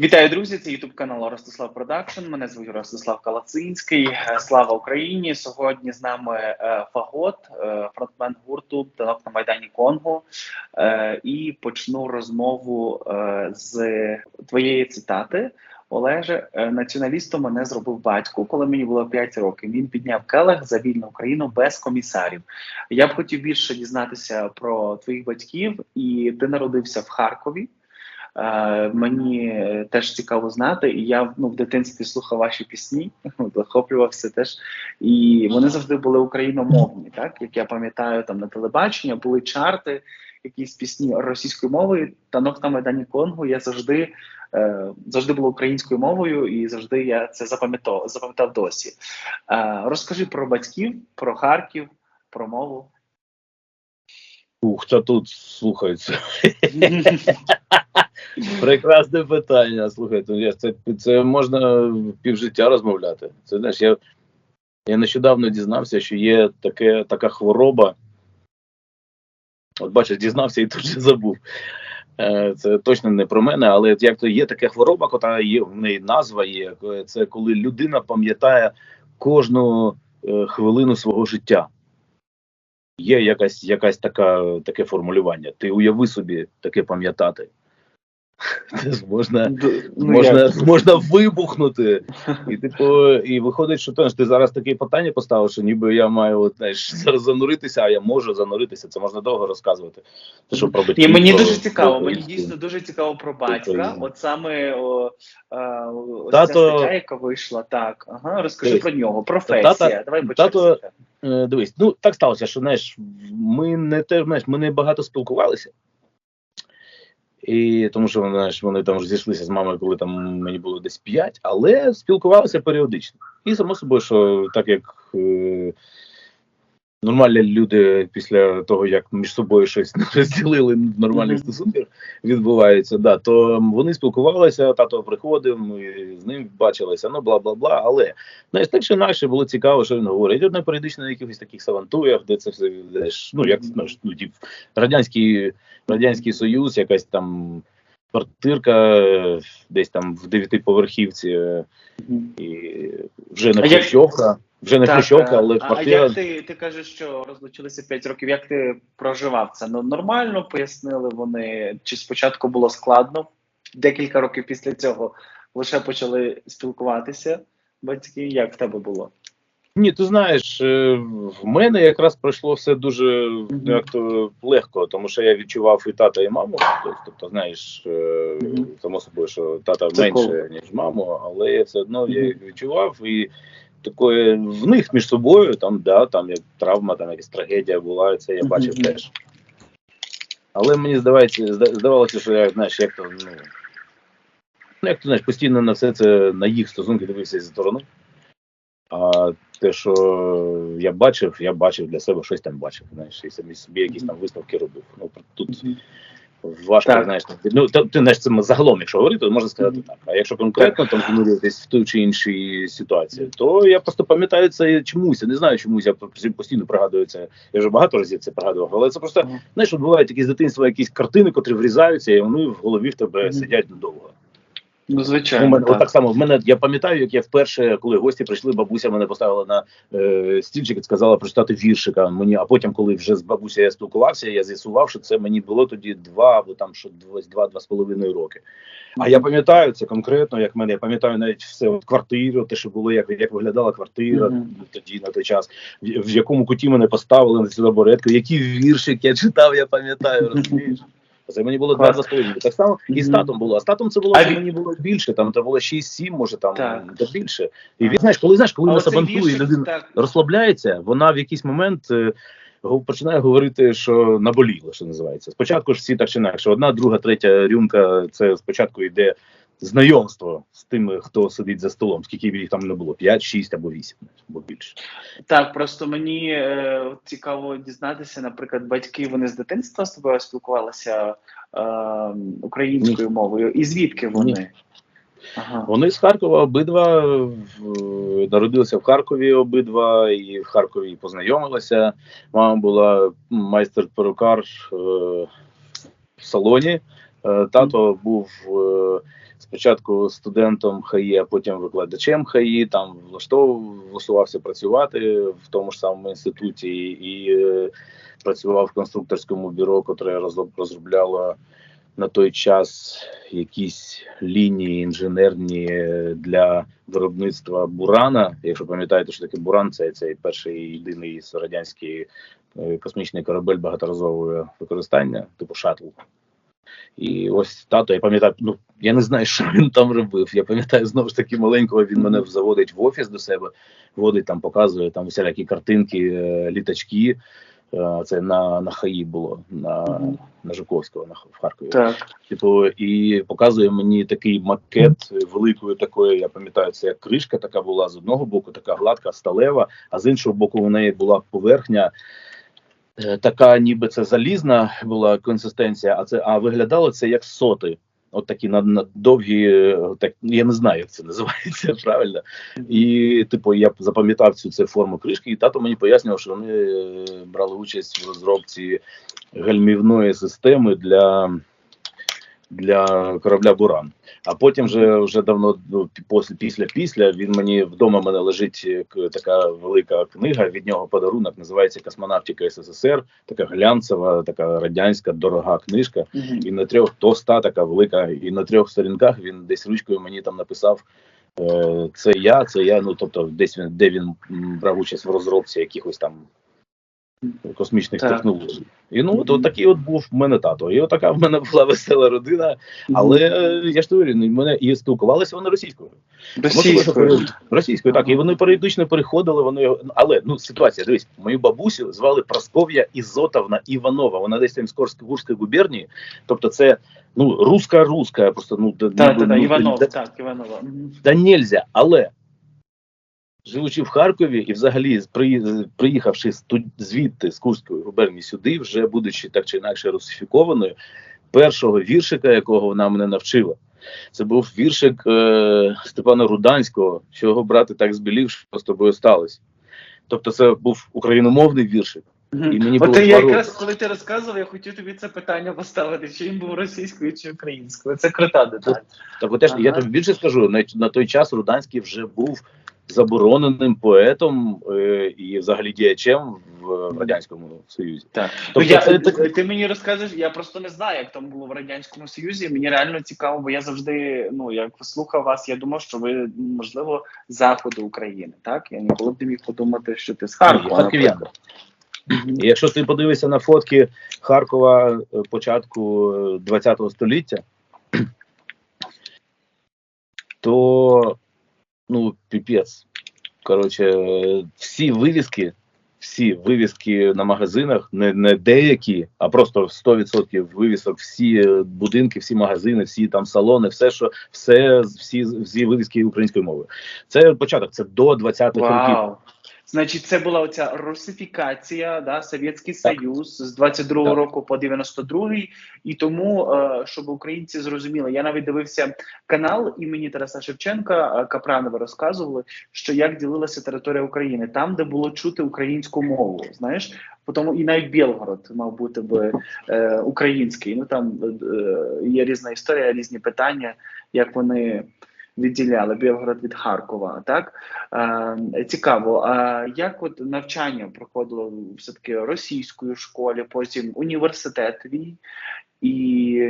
Вітаю, друзі! Це Ютуб канал Ростислав Продакшн. Мене звуть Ростислав Калацинський. Е, Слава Україні! Сьогодні з нами е, Фагот, е, фронтмен гурту танок на майдані Конго. І почну розмову з твоєї цитати. Олеже, націоналістом мене зробив батько, коли мені було 5 років. Він підняв келих за вільну Україну без комісарів. Я б хотів більше дізнатися про твоїх батьків, і ти народився в Харкові. Е, мені теж цікаво знати, і я ну, в дитинстві слухав ваші пісні, захоплювався теж. І вони завжди були україномовні, так як я пам'ятаю, там на телебаченні були чарти, якісь пісні російською мовою. Танок на Майдані Конго я завжди е, завжди було українською мовою, і завжди я це запам'ятав запам'ятав досі. Е, розкажи про батьків, про Харків, про мову. Ух, та тут слухається. Прекрасне питання. Слухайте, це, це можна півжиття розмовляти. Це знаєш, я, я нещодавно дізнався, що є таке, така хвороба. От бачиш, дізнався і тут же забув. Е, Це точно не про мене, але як то є така хвороба, яка є, в неї назва є. Це коли людина пам'ятає кожну е, хвилину свого життя. Є якась, якась така, таке формулювання. Ти уяви собі таке пам'ятати. Це ж можна, Ну, можна, як? можна вибухнути. І типу, і виходить, що ти зараз таке питання поставив, що ніби я маю от, знаєш, зараз зануритися, а я можу зануритися. Це можна довго розказувати. Те, що про батьків, І мені про- дуже цікаво, про мені дійсно дуже цікаво про батька. От саме о, е, ось Тато- ця стаття, яка вийшла, так. Ага, розкажи Дивись, про нього. Професія. тата- Давай по тато- черзі. Е, дивись, ну так сталося, що знаєш, ми не те, знаєш, ми не багато спілкувалися. І тому що знаєш, вони там розійшлися зійшлися з мамою, коли там мені було десь 5, але спілкувалися періодично. І само собою, що так як е, нормальні люди після того, як між собою щось розділили в нормальних Мгм. стосунках відбувається, да, то вони спілкувалися, тато приходив, ми з ним бачилися, ну бла бла бла. Але знаєш, так чи інакше було цікаво, що він говорить. Одне періодично на якихось таких савантуях, де це все знаєш, ну як знаєш, ну, радянський, радянський Союз, якась там квартирка е, десь там в дев'ятиповерхівці, е, і вже не Хрущовка, вже не Хрущовка, е, але а, а як ти, ти кажеш, що розлучилися 5 років, як ти проживав це? Ну нормально пояснили вони, чи спочатку було складно? Декілька років після цього лише почали спілкуватися батьки. Як в тебе було? Ні, ти знаєш, е, в мене якраз пройшло все дуже як то легко, тому що я відчував і тата, і маму. Тобто, знаєш, е, само собою, що тата менше, ніж маму, але я все одно я їх відчував і такої в них між собою, там, да, там як травма, там якась трагедія була, і це я бачив теж. Але мені здавається, здавалося, що я, знаєш, як то, ну, ну, як ти знаєш, постійно на все це на їх стосунки дивився зі сторони. А те, що я бачив, я бачив для себе щось там бачив. Знаєш, і самі собі якісь там висновки робив. Ну тут важко, Так. знаєш, ну та- ти знаєш це загалом, якщо говорити, то можна сказати так. А якщо конкретно там занурюватись в ту чи іншій ситуації, то я просто пам'ятаю це чомусь. Я не знаю чомусь. Я постійно- пригадую це. Я вже багато разів це пригадував, але це просто знаєш, бувають такі з дитинства якісь картини, котрі врізаються, і вони в голові в тебе сидять надовго. Ну, У звичайно. мене так. отак само. В мене я пам'ятаю, як я вперше, коли гості прийшли, бабуся мене поставила на е, стільчик і сказала прочитати віршика. Мені, а потім, коли вже з бабусею я спілкувався, я з'ясував, що це мені було тоді два або там що два, два, два з половиною роки. А я пам'ятаю це конкретно, як мене я пам'ятаю навіть все от квартиру, те, що було, як, як виглядала квартира Мгм. тоді на той час, в, в якому куті мене поставили на цю табуретку, які віршик я читав, я пам'ятаю, розумієш. Це мені було два Клас. два з. Так само і з татом було. А з татом це було А мені було більше. Там це було 6-7, може там Так. та більше. І він знаєш, коли знаєш, коли вона на сабантує людина розслабляється, вона в якийсь момент е, починає говорити, що наболіло, що називається. Спочатку ж всі так чи інакше. Одна, друга, третя рюмка. Це спочатку йде знайомство з тими, хто сидить за столом. Скільки б їх там не було? 5, 6 або 8, або більше. Так, просто мені е, цікаво дізнатися, наприклад, батьки вони з дитинства з тобою спілкувалися е, українською мовою. І звідки вони? Ага. Вони з Харкова обидва в- народилися в Харкові обидва, і в Харкові познайомилися. Мама була майстер-перукар е, в салоні. Е, Тато був е, спочатку студентом ХАІ, а потім викладачем ХАІ, там влаштовував, влаштувався працювати в тому ж самому інституті і е, працював в конструкторському бюро, котре розроб- розробляло на той час якісь лінії інженерні для виробництва бурана. Якщо пам'ятаєте, що таке буран, це цей перший єдиний радянський е, космічний корабель багаторазового використання, типу шаттл. І ось тато, я пам'ятаю, ну я не знаю, що він там робив. Я пам'ятаю знову ж таки маленького. Він мене заводить в офіс до себе, водить там, показує там всілякі картинки, е, літачки. Е, Це на, на ХАІ було на, на Жуковського на в Харкові. Так. Типу, і показує мені такий макет великої такої. Я пам'ятаю, це як кришка така була з одного боку, така гладка, сталева, а з іншого боку, у неї була поверхня. е, Така, ніби це залізна була консистенція, а це а виглядало це як соти. От такі на, на довгі, е, так я не знаю, як це називається правильно. І типу, я запам'ятав цю це форму кришки, і тато мені пояснював, що вони е, брали участь в розробці гальмівної системи для, для корабля Буран. А потім вже вже давно ну, після після після він мені вдома мене лежить е, така велика книга. Від нього подарунок називається Космонавтика СССР. Така глянцева, така радянська, дорога книжка. Мгм. І на трьох тоста така велика, і на трьох сторінках він десь ручкою мені там написав. е, Це я, це я. Ну тобто, десь він де він брав участь в розробці якихось там космічних Так. технологій. І ну от, от такий от був в мене тато. І от така в мене була весела родина. Але е, я ж говорю, ну, мене і спілкувалися вони російською. Російською. Російською, так, і вони періодично переходили. Вони але ну ситуація. Дивись, мою бабусю звали Просков'я Ізотовна Іванова. Вона десь там з Курської губернії. Тобто, це ну руска руска, просто ну да- ну, так, ну, Іванов, да- так, Іванова. Та нельзя, але живучи в Харкові і взагалі приїхавши звідти з Курської губернії сюди, вже будучи так чи інакше русифікованою, першого віршика, якого вона мене навчила, це був віршик е, Степана Руданського, що його брати так збілів, що з тобою сталося. Тобто, це був україномовний віршик. Мгм. І мені От було я роки. якраз коли ти розказував, я хотів тобі це питання поставити, чи він був російською чи українською. Це крута деталь. Так, от теж я Ага. тобі більше скажу, на, на той час Руданський вже був забороненим поетом е, і взагалі діячем в, в радянському союзі. Так. Тобто ну, я, це ти, так- ти мені розкажеш, я просто не знаю, як там було в Радянському Союзі. Мені реально цікаво, бо я завжди, ну як слухав вас, я думав, що ви, можливо, заходу України. Так? Я ніколи б не міг подумати, що ти з Харкова. І якщо ти подивишся на фотки Харкова е, початку ХХ століття, то ну піпець. Коротше, всі вивіски, всі вивіски на магазинах, не, не деякі, а просто 100% вивісок, всі будинки, всі магазини, всі там салони, все, що все, всі, всі вивіски українською мовою. Це початок, це до 20-х років. Значить, це була оця русифікація, да, Совєтський Союз з 22-го Так. року по 92-й. І тому, е, щоб українці зрозуміли, я навіть дивився канал імені Тараса Шевченка, е, Капранова розказували, що як ділилася територія України, там, де було чути українську мову. Знаєш, тому і навіть Білгород мав бути би е, український. Ну там е, є різна історія, різні питання, як вони. Відділяли Білгород від Харкова, так е, цікаво. А як от навчання проходило все таки російською школі, потім університет? І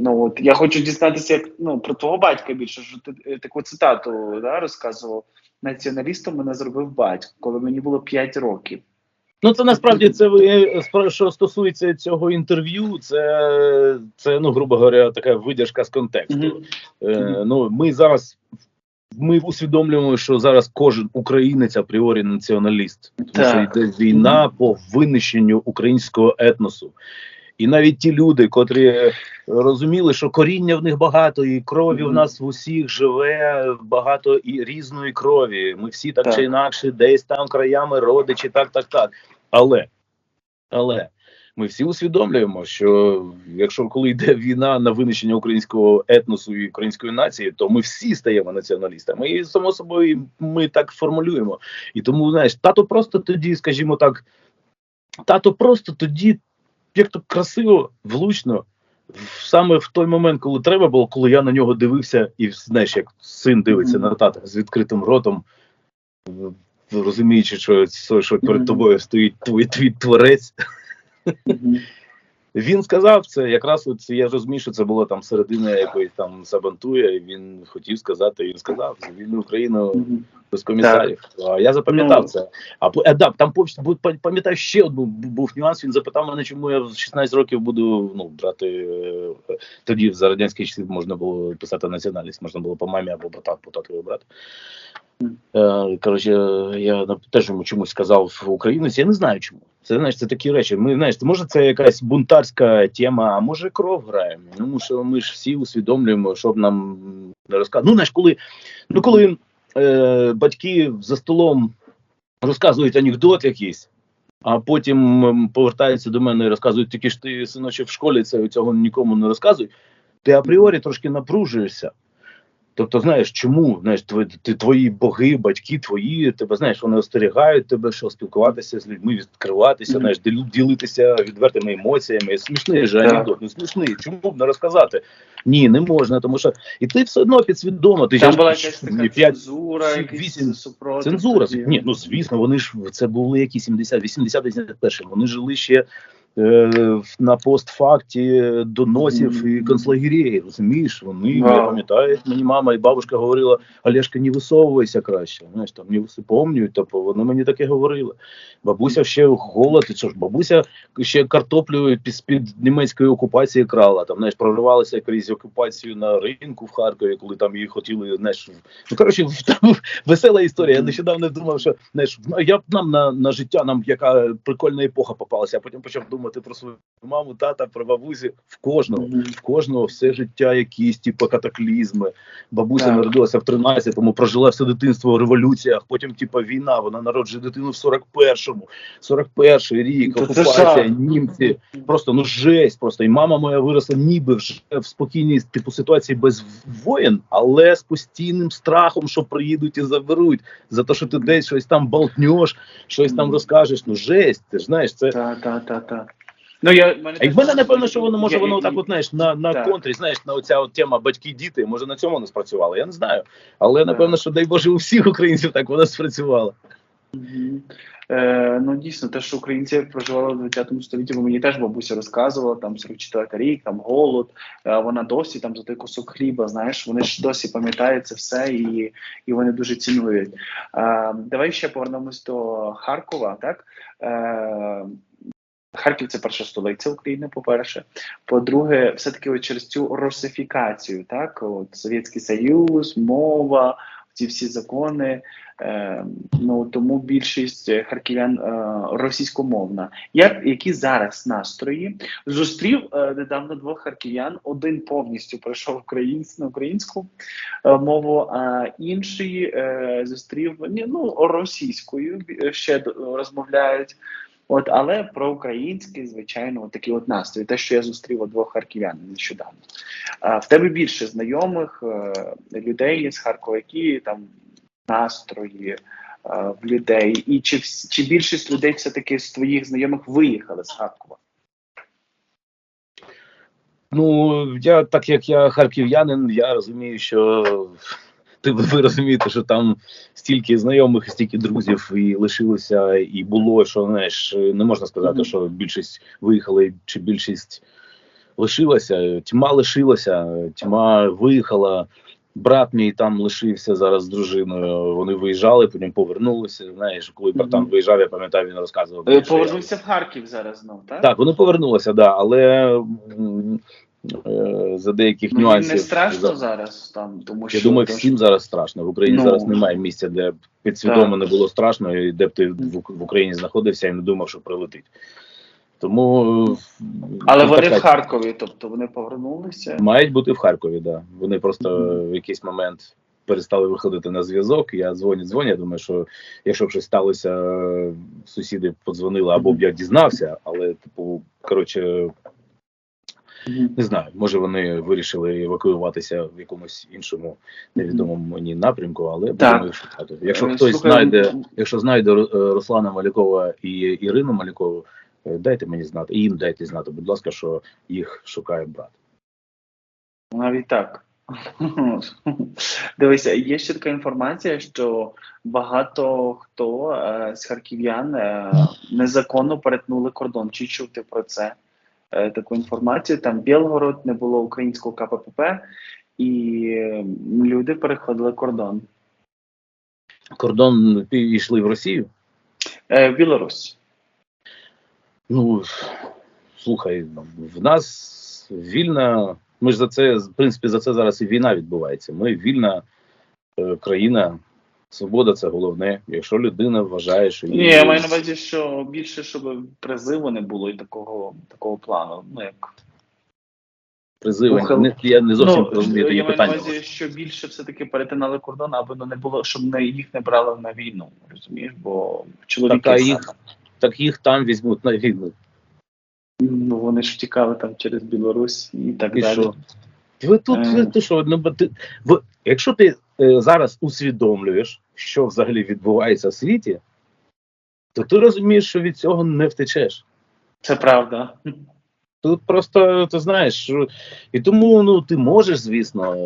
ну от я хочу дізнатися, як ну про твого батька більше. Що ти е, таку цитату да, розказував націоналістом мене зробив батько, коли мені було 5 років. Ну, це насправді це ви е, що стосується цього інтерв'ю, це, це ну, грубо говоря, така видержка з контексту. Мгм. Е, ну, ми зараз ми усвідомлюємо, що зараз кожен українець апріорі націоналіст, тому Так. що йде війна по винищенню українського етносу. І навіть ті люди, котрі розуміли, що коріння в них багато, і крові в Мгм. нас в усіх живе багато і різної крові. Ми всі так, Так. чи інакше, десь там краями родичі, так, так, так. Але, але ми всі усвідомлюємо, що якщо коли йде війна на винищення українського етносу і української нації, то ми всі стаємо націоналістами. І само собою ми так формулюємо. І тому, знаєш, тато просто тоді, скажімо так, тато просто тоді, як то красиво, влучно саме в той момент, коли треба було, коли я на нього дивився, і знаєш, як син дивиться на тата з відкритим ротом, розуміючи, що, що, перед тобою стоїть твій, твій творець. Він сказав це якраз от я розумію, що це було там середина якоїсь там Сабантуя, і він хотів сказати, він сказав за вільну Україну без комісарів. А я запам'ятав Ну. це. А е, да, там пам'ятаю ще один був, нюанс. Він запитав мене, чому я в 16 років буду ну брати е, тоді за радянських часів можна було писати національність, можна було по мамі або по тату, по татові брати. Е, коротше, я теж йому чомусь сказав українець. Я не знаю чому. Це знаєш, це такі речі. Ми знаєш, може це якась бунтарська тема, а може кров грає. Тому що ми ж всі усвідомлюємо, щоб нам не розказати. Ну, знаєш, коли, ну коли е, батьки за столом розказують анекдот якийсь, а потім повертаються до мене і розказують, тільки ж ти синочок в школі це цього нікому не розказуй, ти апріорі трошки напружуєшся. Тобто, знаєш, чому знаєш, твої, ти, твої боги, батьки твої, тебе знаєш, вони остерігають тебе, що спілкуватися з людьми, відкриватися, Мгм. знаєш, ділитися відвертими емоціями. Смішний же анекдот, ну смішний. Чому б не розказати? Ні, не можна, тому що і ти все одно підсвідомо. Ти Там була якась така ні, п'ять- цензура, сім, якийсь вісім- супротив. Цензура. Ні, ну звісно, вони ж це були які 70, 80 81 Вони жили ще на постфакті доносів і концлагерей. Розумієш, вони я Вау. пам'ятаю, мені мама і бабушка говорила: Олешка, не висовуйся краще. Знаєш, там не вис- помнюють, тобто вони мені таке говорили. Бабуся ще голод, і що ж, бабуся ще картоплю під, під німецької окупації крала. Там знаєш, проривалася крізь окупацію на ринку в Харкові, коли там її хотіли. Знаєш, ну коротше, там весела історія. Я нещодавно думав, що знаєш, ну, я б нам на, на життя, нам яка прикольна епоха попалася. А потім почав думати про свою маму, тата, про бабусі. В кожного, в кожного все життя якісь, типу, катаклізми. Бабуся Так. народилася в 13-му, прожила все дитинство в революціях. Потім, типу, війна. Вона народжує дитину в 41-му. 41-й рік, це окупація, німці. Просто ну жесть. Просто і мама моя виросла ніби вже в спокійній типу ситуації без воєн, але з постійним страхом, що приїдуть і заберуть за те, що ти десь щось там болтнеш, щось там розкажеш. Ну жесть, ти ж знаєш, це. Так, так, так, так. Ну, я, мене А в мене напевно, що воно може Я- воно так, от знаєш, на, на Так. контрі, знаєш, на оця от тема батьки-діти, може на цьому не спрацювало. Я не знаю. Але напевно, що дай Боже, у всіх українців так воно спрацювало. Е, ну дійсно, те, що українці проживали в 20 столітті, бо мені теж бабуся розказувала, там 44 рік, там голод. Е, вона досі там за той кусок хліба. Знаєш, вони ж досі пам'ятають це все і, і вони дуже цінують. Е, давай ще повернемось до Харкова. Так е, Харків це перша столиця України. По перше, по-друге, все таки через цю русифікацію, так от Совєтський Союз, мова. Ці всі закони, е, ну тому більшість харків'ян е, російськомовна. Як які зараз настрої? Зустрів е, недавно двох харків'ян. Один повністю пройшов українсь, на українську е, мову, а інший е, зустрів ні, ну російською ще розмовляють. От, але про український, звичайно, от такі от настрої. Те, що я зустрів двох харків'ян нещодавно. А в тебе більше знайомих е, людей з Харкова, які там настрої е, в людей, і чи чи більшість людей все таки з твоїх знайомих виїхали з Харкова? Ну, я так як я харків'янин, я розумію, що ви розумієте, що там стільки знайомих, стільки друзів і лишилося, і було, що знаєш, не можна сказати, що більшість виїхали, чи більшість лишилася. Тьма лишилася, тьма виїхала. Брат мій там лишився зараз з дружиною. Вони виїжджали, потім повернулися. Знаєш, коли братан Мгм. виїжджав, я пам'ятаю, він розказував. Е, що я- Повернувся в Харків зараз знов, так? так, вони повернулися, да, але за деяких Ну, нюансів. не страшно за- зараз там, тому що Я думаю, тому всім що- зараз страшно. В Україні Ну. зараз немає місця, де підсвідомо не було страшно, і де б ти в, в Україні знаходився і не думав, що прилетить. Тому е, Але вони така- в Харкові, тобто вони повернулися. мають бути в Харкові, да. Вони просто Мгм. в якийсь момент перестали виходити на зв'язок. Я дзвоню, дзвоню. Я думаю, що якщо б щось сталося, е, сусіди подзвонили або б я дізнався, але типу, коротше. Не знаю, може вони вирішили евакуюватися в якомусь іншому невідомому мені напрямку, але будемо шукати. Якщо Е, хтось слухай, знайде, якщо знайде е, Руслана Малякова і Ірину Малякову, е, дайте мені знати, і їм дайте знати, будь ласка, що їх шукає брат. Навіть так. Дивися, є ще така інформація, що багато хто е, з харків'ян е, незаконно перетнули кордон. Чи чув ти про це? Е, таку інформацію? Там Білгород, не було українського КПП, і е, люди переходили кордон. Кордон йшли в Росію. Е, в Білорусь. Ну слухай, в нас вільна. Ми ж за це, в принципі, за це зараз і війна відбувається. Ми вільна е, країна. Свобода це головне. Якщо людина вважає, що їй Ні, я маю на увазі, що більше, щоб призиву не було і такого, такого плану. Ну, як призиви, Ухил- не, я не зовсім ну, розумію я маю на увазі, що більше все-таки перетинали кордон, аби ну, не було, щоб не, їх не брали на війну, розумієш? Бо чоловіки Так, а їх- Так їх там візьмуть на війну. ну, вони ж втікали там через Білорусь і так І далі. що? Ви тут Е. ви, ти що? Ну, ти, ви, якщо ти е, зараз усвідомлюєш, що взагалі відбувається в світі, то ти розумієш, що від цього не втечеш. Це правда. Тут просто ти знаєш, що і тому ну ти можеш, звісно,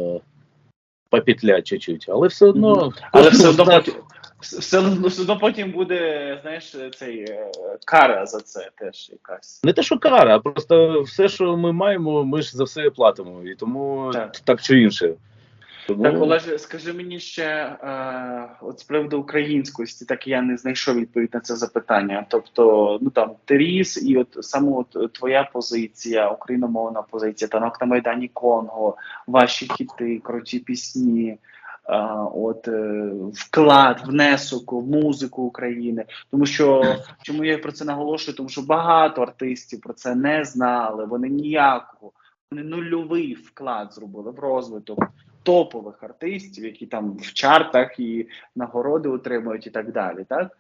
попетлять чуть-чуть, але все одно. Але все одно все, одно- все одно потім буде, знаєш, цей е, кара за це теж якась. Не те, що кара, а просто все, що ми маємо, ми ж за все платимо. І тому Так. так, чи інше. Тому... Так, Олеже, скажи мені ще, е, от з приводу українськості, так я не знайшов відповідь на це запитання. Тобто, ну там ти ріс, і от саме от твоя позиція, україномовна позиція, танок на Майдані Конго, ваші хіти, круті пісні, от е, вклад, внесок у музику України. Тому що чому я про це наголошую? Тому що багато артистів про це не знали, вони ніякого, вони нульовий вклад зробили в розвиток топових артистів, які там в чартах і нагороди отримують, і так далі. Так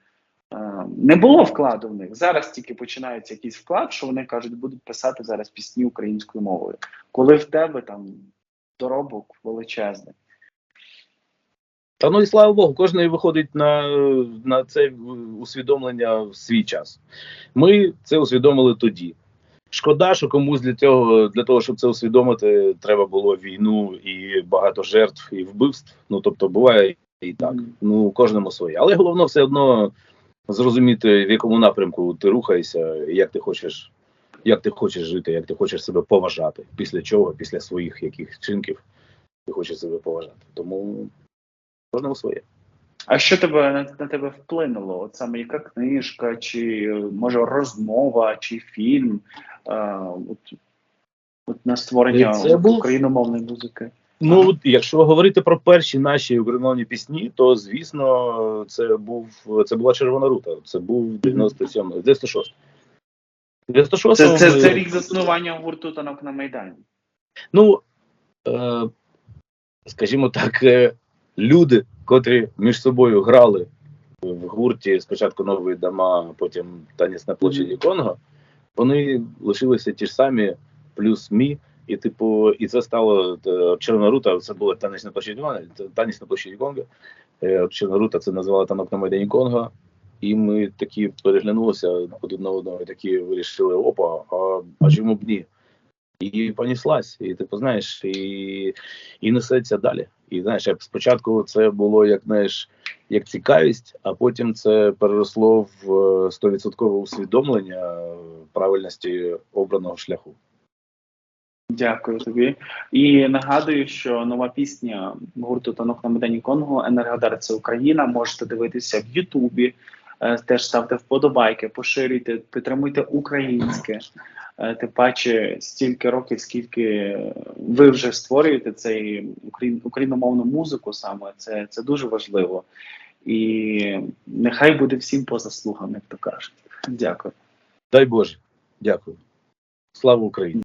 не було вкладу в них. Зараз тільки починається якийсь вклад, що вони кажуть, будуть писати зараз пісні українською мовою. Коли в тебе там доробок величезний. Та ну і слава Богу, кожен виходить на, на це усвідомлення в свій час. Ми це усвідомили тоді. Шкода, що комусь для цього, для того, щоб це усвідомити, треба було війну і багато жертв і вбивств. Ну тобто буває і так. Ну кожному своє. Але головне все одно зрозуміти, в якому напрямку ти рухаєшся, як ти хочеш, як ти хочеш жити, як ти хочеш себе поважати. Після чого, після своїх яких чинків ти хочеш себе поважати. Тому кожному своє. А що тебе на, на тебе вплинуло? От саме яка книжка, чи е, може розмова, чи фільм? Е, от, от на створення Це був- україномовної музики? Ну, от якщо говорити про перші наші україномовні пісні, то звісно, це був це була червона рута. Це був 97 96 96 Це, це, це рік заснування гурту танок на Майдані. Ну е, скажімо так, е, люди, котрі між собою грали в гурті спочатку нової дома, потім танець на площаді Конго, вони лишилися ті ж самі, плюс мі. І, типу, і це стало е, Червона рута, це було танець на площаді Конго, танець на площаді Конго. Е, от це називали танок на Майдані Конго. І ми такі переглянулися один на одного, і такі вирішили: опа, а, а чому б ні? І поніслась. І ти знаєш, і, і несеться далі. І знаєш, як спочатку це було як знаєш, як цікавість, а потім це переросло в стовідсоткове 100% усвідомлення е, правильності обраного шляху. Дякую тобі. І нагадую, що нова пісня гурту Танок на медені Конго Енергодар це Україна. Можете дивитися в Ютубі. Е, Теж ставте вподобайки, поширюйте, підтримуйте українське. Е, Тим паче стільки років, скільки ви вже створюєте цей україн- україномовну музику, саме це, це дуже важливо. І нехай буде всім по заслугам, як то кажуть. Дякую. Дай Боже, дякую. Слава Україні!